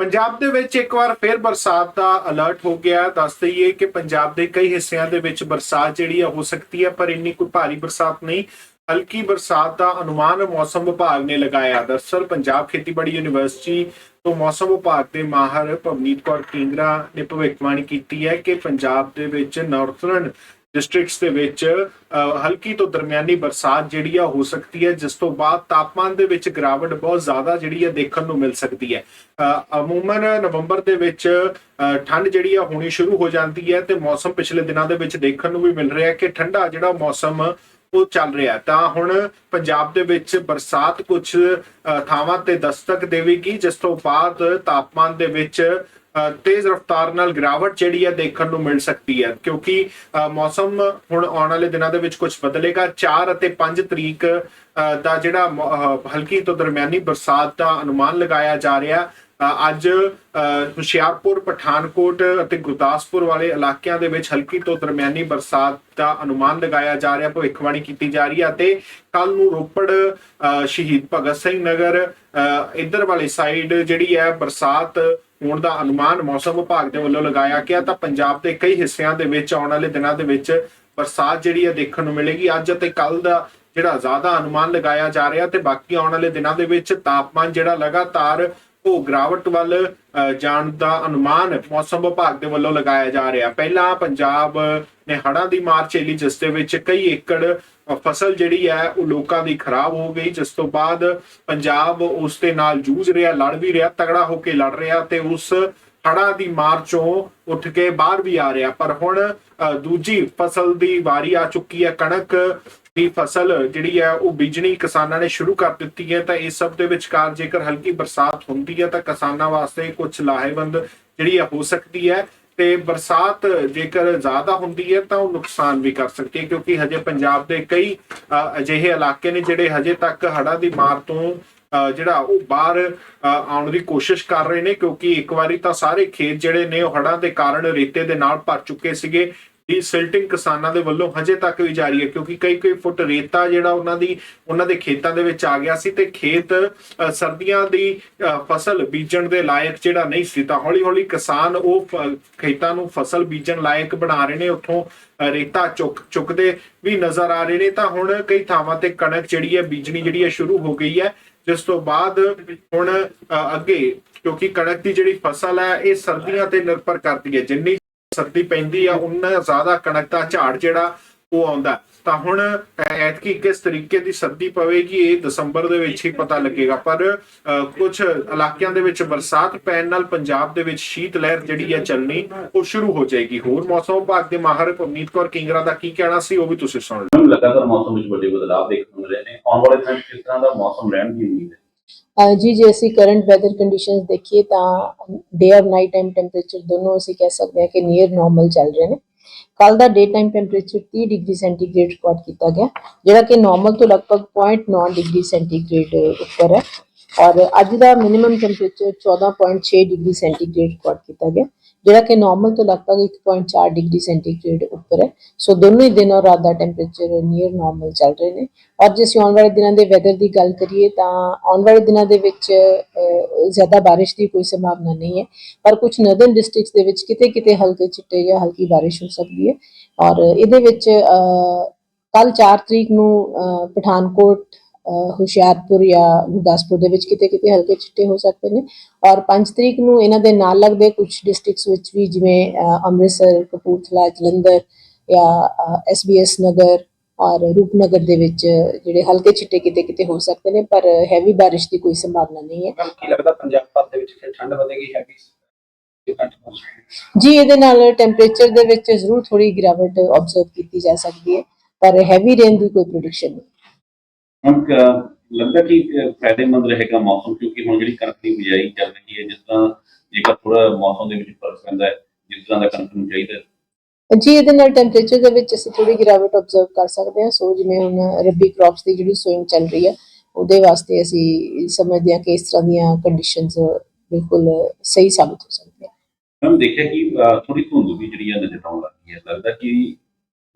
ਪੰਜਾਬ ਦੇ ਵਿੱਚ ਇੱਕ ਵਾਰ ਫਿਰ ਬਰਸਾਤ ਦਾ ਅਲਰਟ ਹੋ ਗਿਆ ਦੱਸ ਦਈਏ ਕਿ ਪੰਜਾਬ ਦੇ ਕਈ ਹਿੱਸਿਆਂ ਦੇ ਵਿੱਚ ਬਰਸਾਤ ਜਿਹੜੀ ਆ ਹੋ ਸਕਦੀ ਹੈ, ਪਰ ਇੰਨੀ ਕੋਈ ਭਾਰੀ ਬਰਸਾਤ ਨਹੀਂ ਹਲਕੀ ਬਰਸਾਤ ਦਾ ਅਨੁਮਾਨ ਮੌਸਮ ਵਿਭਾਗ ਨੇ ਲਗਾਇਆ ਦਰਅਸਲ ਪੰਜਾਬ ਖੇਤੀਬਾੜੀ ਯੂਨੀਵਰਸਿਟੀ ਤੋਂ ਮੌਸਮ ਵਿਭਾਗ ਦੇ ਮਾਹਰ ਭਵਨੀਤ ਕੌਰ ਕਿੰਗਰਾ ਨੇ ਭਵਿੱਖਬਾਣੀ ਕੀਤੀ ਹੈ ਕਿ ਪੰਜਾਬ ਦੇ ਵਿੱਚ ਨਾਰਥਰਨ ਡਿਸਟ੍ਰਿਕਟਸ ਦੇ ਵਿੱਚ ਹਲਕੀ ਤੋਂ ਦਰਮਿਆਨੀ ਬਰਸਾਤ ਜਿਹੜੀ ਆ ਹੋ ਸਕਦੀ ਹੈ, ਜਿਸ ਤੋਂ ਬਾਅਦ ਤਾਪਮਾਨ ਦੇ ਵਿੱਚ ਗਿਰਾਵਟ ਬਹੁਤ ਜ਼ਿਆਦਾ ਜਿਹੜੀ ਆ ਦੇਖਣ ਨੂੰ ਮਿਲ ਸਕਦੀ ਹੈ। ਅਮੂਮਨ ਨਵੰਬਰ ਦੇ ਵਿੱਚ ਠੰਡ ਜਿਹੜੀ ਆ ਹੋਣੀ ਸ਼ੁਰੂ ਹੋ ਜਾਂਦੀ ਹੈ ਤੇ ਮੌਸਮ ਪਿਛਲੇ ਦਿਨਾਂ ਦੇ ਵਿੱਚ ਦੇਖਣ ਨੂੰ ਵੀ ਮਿਲ ਰਿਹਾ ਕਿ ਠੰਡਾ ਜਿਹੜਾ ਮੌਸਮ ਉਹ ਚੱਲ ਰਿਹਾ। ਤਾਂ ਹੁਣ ਪੰਜਾਬ ਦੇ ਵਿੱਚ ਬਰਸਾਤ ਕੁਝ ਥਾਵਾਂ ਤੇ ਦਸਤਕ ਦੇਵੇਗੀ, ਜਿਸ ਤੋਂ ਬਾਅਦ ਤਾਪਮਾਨ ਦੇ ਵਿੱਚ ਤੇਜ਼ ਰਫ਼ਤਾਰ ਨਾਲ ਗਿਰਾਵਟ ਜਿਹੜੀ ਹੈ ਦੇਖਣ ਨੂੰ ਮਿਲ ਸਕਦੀ ਹੈ ਕਿਉਂਕਿ ਮੌਸਮ ਹੁਣ ਆਉਣ ਵਾਲੇ ਦਿਨਾਂ ਦੇ ਵਿੱਚ ਕੁਝ ਬਦਲੇਗਾ। 4 ਅਤੇ 5 ਤਰੀਕ ਦਾ ਜਿਹੜਾ ਹਲਕੀ ਤੋਂ ਦਰਮਿਆਨੀ ਬਰਸਾਤ ਦਾ ਅਨੁਮਾਨ ਲਗਾਇਆ ਜਾ ਰਿਹਾ। ਅੱਜ ਹੁਸ਼ਿਆਰਪੁਰ ਪਠਾਨਕੋਟ ਅਤੇ ਗੁਰਦਾਸਪੁਰ ਵਾਲੇ ਇਲਾਕਿਆਂ ਦੇ ਵਿੱਚ ਹਲਕੀ ਤੋਂ ਦਰਮਿਆਨੀ ਬਰਸਾਤ ਦਾ ਅਨੁਮਾਨ ਲਗਾਇਆ ਜਾ ਰਿਹਾ ਭਵਿੱਖਬਾਣੀ ਕੀਤੀ ਜਾ ਰਹੀ ਹੈ ਅਤੇ ਕੱਲ ਨੂੰ ਰੋਪੜ ਅ, ਸ਼ਹੀਦ ਭਗਤ ਸਿੰਘ ਨਗਰ ਅ, ਇੱਧਰ ਵਾਲੀ ਸਾਈਡ ਜਿਹੜੀ ਹੈ ਬਰਸਾਤ ਹੋਣ ਦਾ ਅਨੁਮਾਨ ਮੌਸਮ ਵਿਭਾਗ ਦੇ ਵੱਲੋਂ ਲਗਾਇਆ ਗਿਆ ਤਾਂ ਪੰਜਾਬ ਦੇ ਕਈ ਹਿੱਸਿਆਂ ਦੇ ਵਿੱਚ ਆਉਣ ਵਾਲੇ ਦਿਨਾਂ ਦੇ ਵਿੱਚ ਬਰਸਾਤ ਜਿਹੜੀ ਹੈ ਦੇਖਣ ਨੂੰ ਮਿਲੇਗੀ। ਅੱਜ ਅਤੇ ਕੱਲ ਦਾ ਜਿਹੜਾ ਜ਼ਿਆਦਾ ਅਨੁਮਾਨ ਲਗਾਇਆ ਜਾ ਰਿਹਾ ਤੇ ਬਾਕੀ ਆਉਣ ਵਾਲੇ ਦਿਨਾਂ ਦੇ ਵਿੱਚ ਤਾਪਮਾਨ ਜਿਹੜਾ ਲਗਾਤਾਰ ਉਹ ਗਿਰਾਵਟ ਵੱਲ ਜਾਣ ਦਾ ਅਨੁਮਾਨ ਮੌਸਮ ਵਿਭਾਗ ਦੇ ਵੱਲੋਂ ਲਗਾਇਆ ਜਾ ਰਿਹਾ। ਪਹਿਲਾਂ ਪੰਜਾਬ ਨੇ ਹੜ੍ਹਾਂ ਦੀ ਮਾਰ ਝੇਲੀ ਜਿਸ ਦੇ ਵਿੱਚ ਕਈ ਏਕੜ ਫਸਲ ਜਿਹੜੀ ਹੈ ਉਹ ਲੋਕਾਂ ਦੀ ਖਰਾਬ ਹੋ ਗਈ। ਜਿਸ ਤੋਂ ਬਾਅਦ ਪੰਜਾਬ ਉਸ ਦੇ ਨਾਲ ਜੂਝ ਰਿਹਾ ਲੜ ਵੀ ਰਿਹਾ ਤਗੜਾ ਹੋ ਕੇ ਲੜ ਰਿਹਾ ਤੇ ਉਸ ਹੜ੍ਹਾਂ ਦੀ ਮਾਰ ਚੋਂ ਉੱਠ ਕੇ ਬਾਹਰ ਵੀ ਆ ਰਿਹਾ। ਪਰ ਹੁਣ ਅ, ਦੂਜੀ ਫਸਲ ਦੀ ਵਾਰੀ ਆ ਚੁੱਕੀ ਹੈ। ਕਣਕ ਦੀ ਫਸਲ ਜਿਹੜੀ ਹੈ ਉਹ ਬੀਜਣੀ ਕਿਸਾਨਾਂ ਨੇ ਸ਼ੁਰੂ ਕਰ ਦਿੱਤੀ ਹੈ ਤਾਂ ਇਸ ਸਭ ਦੇ ਵਿਚਕਾਰ ਜੇਕਰ ਹਲਕੀ ਬਰਸਾਤ ਹੁੰਦੀ ਹੈ ਤਾਂ ਕਿਸਾਨਾਂ ਵਾਸਤੇ ਕੁਝ ਲਾਹੇਵੰਦ ਜਿਹੜੀ ਹੈ ਹੋ ਸਕਦੀ ਹੈ। ਤੇ ਬਰਸਾਤ ਜੇਕਰ ਜ਼ਿਆਦਾ ਹੁੰਦੀ ਹੈ ਤਾਂ ਉਹ ਨੁਕਸਾਨ ਵੀ ਕਰ ਸਕਦੀ ਹੈ ਕਿਉਂਕਿ ਹਜੇ ਪੰਜਾਬ ਦੇ ਕਈ ਅਜਿਹੇ ਇਲਾਕੇ ਨੇ ਜਿਹੜੇ ਹਜੇ ਤੱਕ ਹੜ੍ਹਾਂ ਦੀ ਮਾਰ ਤੋਂ ਅ, ਜਿਹੜਾ ਉਹ ਬਾਹਰ ਅ, ਆਉਣ ਦੀ ਕੋਸ਼ਿਸ਼ ਕਰ ਰਹੇ ਨੇ ਕਿਉਂਕਿ ਇੱਕ ਵਾਰੀ ਤਾਂ ਸਾਰੇ ਖੇਤ ਜਿਹੜੇ ਨੇ ਉਹ ਹੜ੍ਹਾਂ ਦੇ ਕਾਰਨ ਰੇਤੇ ਦੇ ਨਾਲ ਭਰ ਚੁੱਕੇ ਸੀਗੇ। ਦੀ ਸਿਲਟਿੰਗ ਕਿਸਾਨਾਂ ਦੇ ਵੱਲੋਂ ਹਜੇ ਤੱਕ ਵੀ ਜਾਰੀ ਹੈ, ਕਿਉਂਕਿ ਕਈ ਕਈ ਫੁੱਟ ਰੇਤਾ ਜਿਹੜਾ ਉਹਨਾਂ ਦੀ, ਉਹਨਾਂ ਦੇ ਖੇਤਾਂ ਦੇ ਵਿੱਚ ਆ ਗਿਆ ਸੀ ਤੇ ਖੇਤ ਸਰਦੀਆਂ ਦੀ ਫਸਲ ਬੀਜਣ ਦੇ ਲਾਇਕ ਜਿਹੜਾ ਨਹੀਂ ਸੀ, ਤਾਂ ਹੌਲੀ ਹੌਲੀ ਕਿਸਾਨ ਉਹ ਖੇਤਾਂ ਨੂੰ ਫਸਲ ਬੀਜਣ ਲਾਇਕ ਬਣਾ ਰਹੇ ਨੇ, ਉੱਥੋਂ ਰੇਤਾ ਚੁੱਕ, ਚੁੱਕਦੇ ਵੀ ਨਜ਼ਰ ਆ ਰਹੇ ਨੇ, ਤਾਂ ਹੁਣ ਕਈ ਥਾਵਾਂ ਤੇ ਕਣਕ ਜਿਹੜੀ ਹੈ, ਬੀਜਣੀ ਜਿਹੜੀ ਹੈ, ਸ਼ੁਰੂ ਹੋ ਗਈ ਹੈ। ਜਿਸ ਤੋਂ ਬਾਅਦ ਹੁਣ ਅੱਗੇ, ਕਿਉਂਕਿ ਕਣਕ ਦੀ ਜਿਹੜੀ ਫਸਲ ਹੈ, ਇਹ ਸਰਦੀਆਂ ਤੇ ਨਿਰਭਰ ਕਰਦੀ ਹੈ, ਜਿੰਨੀ ਸਰਦੀ ਪੈਂਦੀ ਆ ਉਨਾ ਜ਼ਿਆਦਾ ਕਣਕ ਦਾ ਝਾੜ ਜਿਹੜਾ ਉਹ ਆਉਂਦਾ। ਤਾਂ ਹੁਣ ਐਤਕੀ ਕਿਸ ਤਰੀਕੇ ਦੀ ਸਰਦੀ ਪਵੇਗੀ, ਇਹ ਦਸੰਬਰ ਦੇ ਵਿੱਚ ਹੀ ਪਤਾ ਲੱਗੇਗਾ। ਪਰ ਕੁਝ ਇਲਾਕਿਆਂ ਦੇ ਵਿੱਚ ਬਰਸਾਤ ਪੈਣ ਨਾਲ ਪੰਜਾਬ ਦੇ ਵਿੱਚ ਸ਼ੀਤ ਲਹਿਰ ਜਿਹੜੀ ਹੈ ਚੱਲਣੀ, ਉਹ ਸ਼ੁਰੂ ਹੋ ਜਾਏਗੀ। ਹੋਰ ਮੌਸਮ ਵਿਭਾਗ ਦੇ ਮਾਹਰ ਪਵਨੀਤ ਕੌਰ ਕਿੰਗਰਾ ਦਾ ਕੀ ਕਹਿਣਾ ਸੀ, ਉਹ ਵੀ ਤੁਸੀਂ ਸੁਣ ਲਓ। ਲਗਾਤਾਰ ਮੌਸਮ ਵਿੱਚ ਵੱਡੇ ਬਦਲਾਅ ਦੇਖਣ ਨੂੰ ਰਹੇ ਨੇ। ਆਉਣ ਵਾਲੇ ਸਮੇਂ ਕਿਸ ਤਰ੍ਹਾਂ ਦਾ ਮੌਸਮ ਰਹਿਣ ਦੀ ਉਮੀਦ ਹੈ? ਜੀ, ਜੇ ਅਸੀਂ ਕਰੰਟ ਵੈਦਰ ਕੰਡੀਸ਼ਨਸ ਦੇਖੀਏ ਤਾਂ ਡੇ ਔਰ ਨਾਈਟ ਟਾਈਮ ਟੈਂਪਰੇਚਰ ਦੋਨੋਂ ਅਸੀਂ ਕਹਿ ਸਕਦੇ ਹਾਂ ਕਿ ਨੀਅਰ ਨਾਰਮਲ ਚੱਲ ਰਹੇ ਨੇ। ਕੱਲ ਦਾ day time temperature 30 degree centigrade record ਕੀਤਾ ਗਿਆ, ਜਿਹੜਾ ਕਿ ਨਾਰਮਲ ਤੋਂ ਲਗਭਗ 0.9 ਡਿਗਰੀ ਸੈਂਟੀਗ੍ਰੇਡ ਉੱਪਰ ਹੈ। ਔਰ ਅੱਜ ਦਾ minimum temperature 14.6 degree centigrade record ਕੀਤਾ ਗਿਆ। ਜਿਹੜਾ ਕਿ ਨਾਰਮਲ ਤੋਂ ਲਗਭਗ 1.4 ਡਿਗਰੀ ਸੈਂਟੀਗ੍ਰੇਡ ਉੱਪਰ ਹੈ। ਸੋ ਦੋਨੋਂ ਹੀ ਦਿਨ ਔਰ ਰਾਤ ਦਾ ਟੈਂਪਰੇਚਰ ਨੀਅਰ ਨਾਰਮਲ ਚੱਲ ਰਹੇ ਨੇ। ਔਰ ਜੇ ਅਸੀਂ ਆਉਣ ਵਾਲੇ ਦਿਨਾਂ ਦੇ ਵੈਦਰ ਦੀ ਗੱਲ ਕਰੀਏ ਤਾਂ ਆਉਣ ਵਾਲੇ ਦਿਨਾਂ ਦੇ ਵਿੱਚ ਜ਼ਿਆਦਾ ਬਾਰਿਸ਼ ਦੀ ਕੋਈ ਸੰਭਾਵਨਾ ਨਹੀਂ ਹੈ। ਪਰ ਕੁਝ ਨਰਦਰਨ ਡਿਸਟ੍ਰਿਕਟਸ ਦੇ ਵਿੱਚ ਕਿਤੇ ਕਿਤੇ ਹਲਕੇ ਚਿੱਟੇ ਜਾਂ ਹਲਕੀ ਬਾਰਿਸ਼ ਹੋ ਸਕਦੀ ਹੈ। ਔਰ ਇਹਦੇ ਵਿੱਚ ਕੱਲ 4 ਤਰੀਕ ਨੂੰ ਪਠਾਨਕੋਟ ਹੁਸ਼ਿਆਰਪੁਰ ਜਾਂ ਗੁਰਦਾਸਪੁਰ ਦੇ ਵਿੱਚ ਕਿਤੇ ਕਿਤੇ ਹਲਕੇ ਚਿੱਟੇ ਹੋ ਸਕਦੇ ਨੇ। ਔਰ 5 ਤਰੀਕ ਨੂੰ ਇਹਨਾਂ ਦੇ ਨਾਲ ਲੱਗਦੇ ਕੁਝ ਡਿਸਟ੍ਰਿਕਟਸ ਵਿੱਚ ਵੀ ਜਿਵੇਂ ਅੰਮ੍ਰਿਤਸਰ ਕਪੂਰਥਲਾ ਜਲੰਧਰ ਜਾਂ ਐਸਬੀਐਸ ਨਗਰ ਔਰ ਰੂਪਨਗਰ ਦੇ ਵਿੱਚ ਜਿਹੜੇ ਹਲਕੇ ਛਿੱਟੇ ਕਿਤੇ ਕਿਤੇ ਹੋ ਸਕਦੇ ਨੇ ਪਰ ਹੈਵੀ ਬਾਰਿਸ਼ ਦੀ ਕੋਈ ਸੰਭਾਵਨਾ ਨਹੀਂ ਹੈ। ਕੀ ਲੱਗਦਾ ਪੰਜਾਬ ਭਰ ਦੇ ਵਿੱਚ ਫਿਰ ਠੰਡ ਵਧੇਗੀ ਹੈਗੀ ਜੀ ਇਹਦੇ ਨਾਲ ਟੈਂਪਰੇਚਰ ਦੇ ਵਿੱਚ ਜ਼ਰੂਰ ਥੋੜੀ ਗਿਰਾਵਟ ਆਬਜ਼ਰਵ ਕੀਤੀ ਜਾ ਸਕਦੀ ਹੈ ਪਰ ਹੈਵੀ ਰੇਨ ਦੀ ਕੋਈ ਪ੍ਰੈਡਿਕਸ਼ਨ ਨਹੀਂ। ਹੁਣ ਲੱਗਦਾ ਕਿ ਫਾਇਦੇਮੰਦ ਰਹੇਗਾ ਮੌਸਮ ਕਿਉਂਕਿ ਹੁਣ ਜਿਹੜੀ ਕਣਕ ਦੀ ਬਿਜਾਈ ਚੱਲ ਰਹੀ ਹੈ ਜਿਸ ਤਰ੍ਹਾਂ ਜੇਕਰ ਥੋੜਾ ਮੌਸਮ ਦੇ ਵਿੱਚ ਫ਼ਰਕ ਪੈਂਦਾ ਹੈ ਜਿਸ ਤਰ੍ਹਾਂ ਦਾ ਕਣਕ ਨੂੰ ਚਾਹੀਦਾ ਹੈ, ਜੀ ਇਹਦੇ ਨਾਲ ਟੈਂਪਰੇਚਰ ਦੇ ਵਿੱਚ ਅਸੀਂ ਥੋੜੀ ਗਿਰਾਵਟ ਆਬਜ਼ਰਵ ਕਰ ਸਕਦੇ ਹਾਂ। ਸੋ ਜਿਵੇਂ ਹੁਣ ਰੱਬੀ ਕ੍ਰੌਪਸ ਦੀ ਜਿਹੜੀ ਸੋਇੰਗ ਚੱਲ ਰਹੀ ਹੈ ਉਹਦੇ ਵਾਸਤੇ ਅਸੀਂ ਸਮਝਦੇ ਹਾਂ ਕਿ ਇਸ ਤਰ੍ਹਾਂ ਦੀਆਂ ਕੰਡੀਸ਼ਨਸ ਬਿਲਕੁਲ ਸਹੀ ਸਾਬਤ ਹੋ ਸਕਦੀਆਂ ਮੈਮ ਦੇਖਿਆ ਕਿ ਥੋੜੀ ਧੁੰਦ ਵੀ ਜਿਹੜੀ ਹੈ ਨਜ਼ਰ ਆਉਣ ਲੱਗੀ ਹੈ। ਲੱਗਦਾ ਕਿ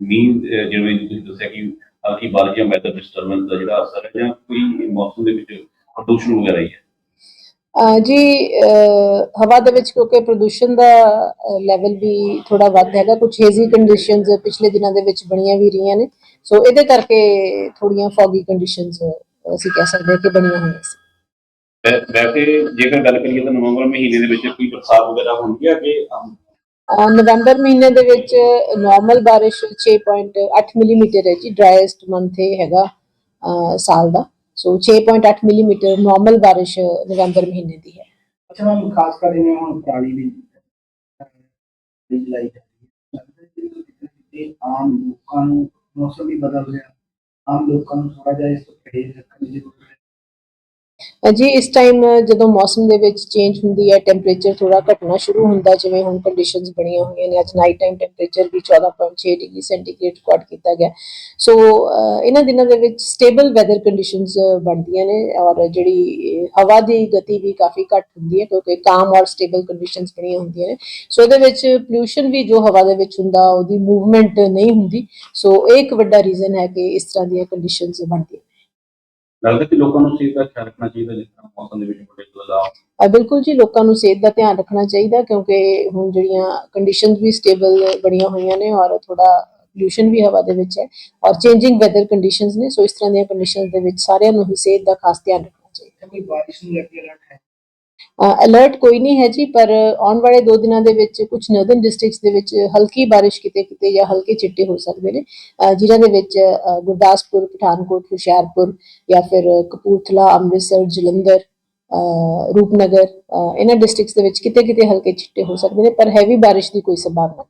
ਮੀਂਹ ਜਿਵੇਂ ਤੁਸੀਂ ਦੱਸਿਆ ਕਿ ਹਲਕੀ ਬਾਰਿਸ਼ ਜਾਂ ਵੈਦਰ ਡਿਸਟਰਬੈਂਸ ਦਾ ਜਿਹੜਾ ਅਸਰ ਹੈ ਜਾਂ ਕੋਈ ਮੌਸਮ ਦੇ ਵਿੱਚ ਪ੍ਰਦੂਸ਼ਣ ਵਗੈਰਾ ਹੀ ਹੈ? ਜੀ ਹਵਾ ਦੇ ਵਿੱਚ ਕਿਉਂਕਿ ਪ੍ਰਦੂਸ਼ਣ ਦਾ ਲੈਵਲ ਵੀ ਥੋੜਾ ਵੱਧ ਹੈਗਾ। ਕੁਝ ਹੇਜ਼ੀ ਕੰਡੀਸ਼ਨਸ ਪਿਛਲੇ ਦਿਨਾਂ ਦੇ ਵਿੱਚ ਬਣੀਆਂ ਵੀ ਰਹੀਆਂ ਨੇ। ਸੋ ਇਹਦੇ ਕਰਕੇ ਥੋੜੀਆਂ ਫੌਗੀ ਕੰਡੀਸ਼ਨਸ ਅਸੀਂ ਕਹਿ ਸਕਦੇ ਹਾਂ ਕਿ ਬਣੀਆਂ ਹੋਈਆਂ ਸੀ। ਵੈਸੇ ਜੇਕਰ ਗੱਲ ਕਰੀਏ ਤਾਂ ਨਵੰਬਰ ਮਹੀਨੇ ਦੇ ਵਿੱਚ ਕੋਈ ਬਰਸਾਤ ਵਗੈਰਾ ਹੁੰਦੀ ਹੈ ਕਿ ਨਵੰਬਰ ਮਹੀਨੇ ਦੇ ਵਿੱਚ ਨਾਰਮਲ ਬਾਰਿਸ਼ 6.8 ਮਿਲੀਮੀਟਰ ਹੈ ਜੀ ਡਰਾਈਐਸਟ ਮੰਥ ਇਹ ਹੈਗਾ, ਅਹ ਸਾਲ ਦਾ। ਸੋ 6.8 ਮਿਲੀਮੀਟਰ ਨਾਰਮਲ ਬਾਰਿਸ਼ ਨਵੰਬਰ ਮਹੀਨੇ ਦੀ ਹੈ। ਅੱਛਾ ਮੈਮ ਖਾਸ ਕਰ ਇਹਨੇ ਹੁਣ ਪਰਾਲੀ ਵੀ ਵੀ ਜਲਾਈ ਜਾ ਰਹੀ ਹੈ, ਲੱਗਦਾ ਹੈ ਕਿ ਕਿਤੇ ਆਮ ਲੋਕਾਂ ਨੂੰ ਮੌਸਮ ਵੀ ਬਦਲ ਰਿਹਾ, ਆਮ ਲੋਕਾਂ ਨੂੰ ਥੋੜਾ ਜਿਹਾ ਇਸ ਤੋਂ ਪਰਹੇਜ਼ ਰੱਖਣ ਦੀ ਜ਼ਰੂਰਤ ਹੈ। ਅਹ ਜੀ, ਇਸ ਟਾਈਮ ਜਦੋਂ ਮੌਸਮ ਦੇ ਵਿੱਚ ਚੇਂਜ ਹੁੰਦੀ ਹੈ ਟੈਂਪਰੇਚਰ ਥੋੜਾ ਘਟਣਾ ਸ਼ੁਰੂ ਹੁੰਦਾ, ਜਿਵੇਂ ਹੁਣ ਕੰਡੀਸ਼ਨਸ ਬਣੀਆਂ ਹੋਈਆਂ ਨੇ, ਅੱਜ ਨਾਈਟ ਟਾਈਮ ਟੈਂਪਰੇਚਰ ਵੀ 14.6 ਡਿਗਰੀ ਸੈਂਟੀਗ੍ਰੇਡ ਰਿਕਾਰਡ ਕੀਤਾ ਗਿਆ। ਸੋ ਇਹਨਾਂ ਦਿਨਾਂ ਦੇ ਵਿੱਚ ਸਟੇਬਲ ਵੈਦਰ ਕੰਡੀਸ਼ਨਸ ਬਣਦੀਆਂ ਨੇ ਔਰ ਜਿਹੜੀ ਹਵਾ ਦੀ ਗਤੀ ਵੀ ਕਾਫੀ ਘੱਟ ਹੁੰਦੀ ਹੈ, ਕਿਉਂਕਿ ਕਾਮ ਔਰ ਸਟੇਬਲ ਕੰਡੀਸ਼ਨਸ ਬਣੀਆਂ ਹੁੰਦੀਆਂ ਨੇ। ਸੋ ਇਹਦੇ ਵਿੱਚ ਪੋਲੂਸ਼ਨ ਵੀ ਜੋ ਹਵਾ ਦੇ ਵਿੱਚ ਹੁੰਦਾ, ਉਹਦੀ ਮੂਵਮੈਂਟ ਨਹੀਂ ਹੁੰਦੀ। ਸੋ ਇਹ ਇੱਕ ਵੱਡਾ ਰੀਜ਼ਨ ਹੈ ਕਿ ਇਸ ਤਰ੍ਹਾਂ ਦੀਆਂ ਕੰਡੀਸ਼ਨਸ ਬਣਦੀਆਂ। ਲੱਗਦਾ ਕਿ ਲੋਕਾਂ ਨੂੰ ਸਿਹਤ ਦਾ ਖਿਆਲ ਰੱਖਣਾ ਚਾਹੀਦਾ ਜਿਸ ਤਰ੍ਹਾਂ ਮੌਸਮ ਦੇ ਵਿੱਚ ਬੜੇ ਬਦਲਾਅ ਅ, ਬਿਲਕੁਲ ਜੀ ਲੋਕਾਂ ਨੂੰ ਸਿਹਤ ਦਾ ਧਿਆਨ ਰੱਖਣਾ ਚਾਹੀਦਾ ਕਿਉਂਕਿ ਹੁਣ ਜਿਹੜੀਆਂ ਕੰਡੀਸ਼ਨਸ ਵੀ ਸਟੇਬਲ ਬਣੀਆਂ ਹੋਈਆਂ ਨੇ ਔਰ ਥੋੜਾ ਪੋਲੂਸ਼ਨ ਵੀ ਹਵਾ ਦੇ ਵਿੱਚ ਹੈ ਔਰ ਚੇਂਜਿੰਗ ਵੈਦਰ ਕੰਡੀਸ਼ਨਸ ਨੇ ਸੋ ਇਸ ਤਰ੍ਹਾਂ ਦੀਆਂ ਕੰਡੀਸ਼ਨਸ ਦੇ ਵਿੱਚ ਸਾਰਿਆਂ ਨੂੰ ਹੀ ਸਿਹਤ ਦਾ ਖਾਸ ਧਿਆਨ ਰੱਖਣਾ ਚਾਹੀਦਾ। ਕੋਈ ਬਾਰਿਸ਼ ਨੂੰ ਲੈ ਕੇ ਅਲਰਟ ਹੈ? ਅਲਰਟ ਕੋਈ ਨਹੀਂ ਹੈ ਜੀ ਪਰ ਆਉਣ ਵਾਲੇ 2 ਦਿਨਾਂ ਦੇ ਵਿੱਚ ਕੁਝ ਨਰਦਰਨ ਡਿਸਟ੍ਰਿਕਟਸ ਦੇ ਵਿੱਚ ਹਲਕੀ ਬਾਰਿਸ਼ ਕਿਤੇ ਕਿਤੇ ਜਾਂ ਹਲਕੇ ਚਿੱਟੇ ਹੋ ਸਕਦੇ ਨੇ। ਅ, ਜਿਨ੍ਹਾਂ ਦੇ ਵਿੱਚ ਗੁਰਦਾਸਪੁਰ ਪਠਾਨਕੋਟ ਹੁਸ਼ਿਆਰਪੁਰ ਜਾਂ ਫਿਰ ਕਪੂਰਥਲਾ ਅੰਮ੍ਰਿਤਸਰ ਜਲੰਧਰ ਰੂਪਨਗਰ ਇਹਨਾਂ ਡਿਸਟ੍ਰਿਕਟਸ ਦੇ ਵਿੱਚ ਕਿਤੇ ਕਿਤੇ ਹਲਕੇ ਚਿੱਟੇ ਹੋ ਸਕਦੇ ਨੇ ਪਰ ਹੈਵੀ ਬਾਰਿਸ਼ ਦੀ ਕੋਈ ਸੰਭਾਵਨਾ